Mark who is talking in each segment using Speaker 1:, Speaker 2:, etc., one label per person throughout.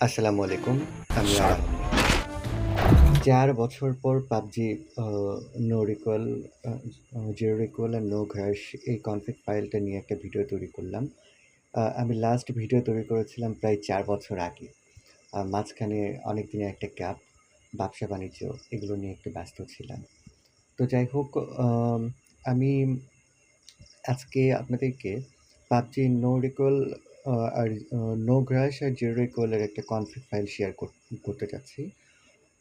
Speaker 1: আসসালামু আলাইকুম। আমি চার বছর পর PUBG no recoil zero recoil and no grass এই কনফিগ ফাইলটা নিয়ে একটা ভিডিও তৈরি করলাম। আমি লাস্ট ভিডিও তৈরি করেছিলাম প্রায় চার বছর আগে। মাঝখানে অনেক দিনের একটা গ্যাপ, ব্যবসা-বাণিজ্য এগুলো নিয়ে একটু ব্যস্ত ছিলাম। তো যাই হোক আমি আজকে আপনাদেরকে পাবজি নো রিকয়েল আর নো ঘ্রাশ আর জিরো রিকয়েল একটা কনফিগ ফাইল শেয়ার কর, করতে চাচ্ছি।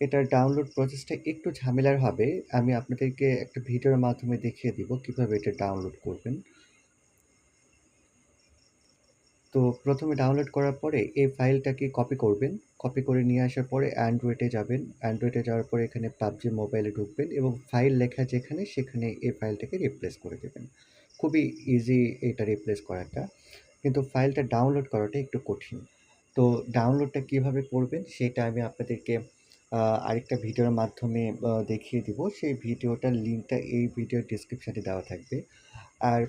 Speaker 1: এটার ডাউনলোড প্রসেসটা একটু ঝামেলার হবে। আমি আপনাদেরকে একটা ভিডিওর মাধ্যমে দেখিয়ে দিব কীভাবে এটা ডাউনলোড করবেন। তো প্রথমে ডাউনলোড করার পরে এই ফাইলটাকে কপি করবেন। কপি করে নিয়ে আসার পরে অ্যান্ড্রয়েডে যাবেন। অ্যান্ড্রয়েডে যাওয়ার পরে এখানে পাবজি মোবাইলে ঢুকবেন এবং ফাইল লেখা যেখানে, সেখানে এই ফাইলটাকে রিপ্লেস করে দেবেন। খুবই ইজি এটা রিপ্লেস করাটা। কিন্তু ফাইলটা ডাউনলোড করাটা একটু কঠিন। তো ডাউনলোডটা কীভাবে করবেন সেটা আমি আপনাদেরকে আরেকটা ভিডিওর মাধ্যমে দেখিয়ে দিব। সেই ভিডিওটার লিঙ্কটা এই ভিডিওর ডেসক্রিপশনে দেওয়া থাকবে। আর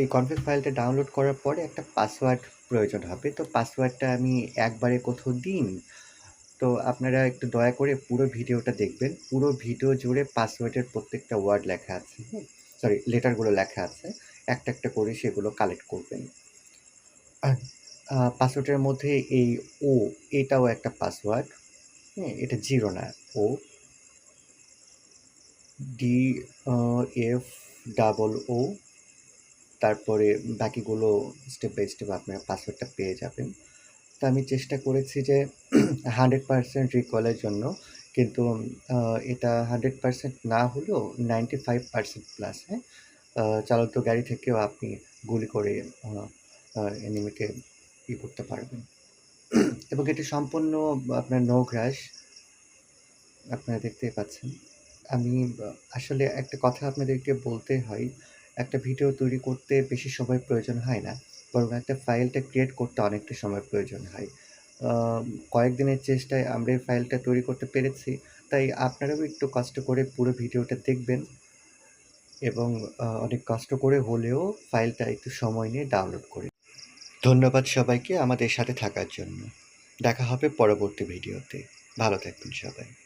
Speaker 1: এই কনফিগ ফাইলটা ডাউনলোড করার পরে একটা পাসওয়ার্ড প্রয়োজন হবে। তো পাসওয়ার্ডটা আমি একবারে কোথাও দিন তো আপনারা একটু দয়া করে পুরো ভিডিওটা দেখবেন। পুরো ভিডিও জুড়ে পাসওয়ার্ডের প্রত্যেকটা ওয়ার্ড লেখা আছে, হুম? সরি লেটারগুলো লেখা আছে। একটা, একটা করে সেগুলো কালেক্ট করবেন। পাসওয়ার্ডের মধ্যে এই ও এটাও একটা পাসওয়ার্ড। হ্যাঁ? এটা জিরো না। O D F double O তারপরে বাকিগুলো স্টেপ বাই স্টেপ আপনারা পাসওয়ার্ডটা পেয়ে যাবেন। তো আমি চেষ্টা করেছি যে 100% রিকলের জন্য। কিন্তু এটা 100% না হলেও 95% প্লাস, হ্যাঁ? আ চালিত গাড়ি থেকেও আপনি গুলি করে এনিমিকে ই করতে পারবেন। এবং এটি সম্পূর্ণ আপনার নো। আপনারা দেখতেই পাচ্ছেন। আমি, আসলে একটা কথা আপনাদেরকে বলতে হয়। একটা ভিডিও তৈরি করতে বেশি সময় প্রয়োজন হয় না। বরং একটা ফাইলটা ক্রিয়েট করতে অনেকটা সময় প্রয়োজন হয়। কয়েকদিনের চেষ্টায় আমরা এই ফাইলটা তৈরি করতে পেরেছি। তাই আপনারাও একটু কষ্ট করে পুরো ভিডিওটা দেখবেন। এবং অনেক কষ্ট করে হলেও ফাইলটা একটু সময় নিয়ে ডাউনলোড করে ধন্যবাদ সবাইকে আমাদের সাথে থাকার জন্য। দেখা হবে পরবর্তী ভিডিওতে। ভালো থাকবেন সবাই।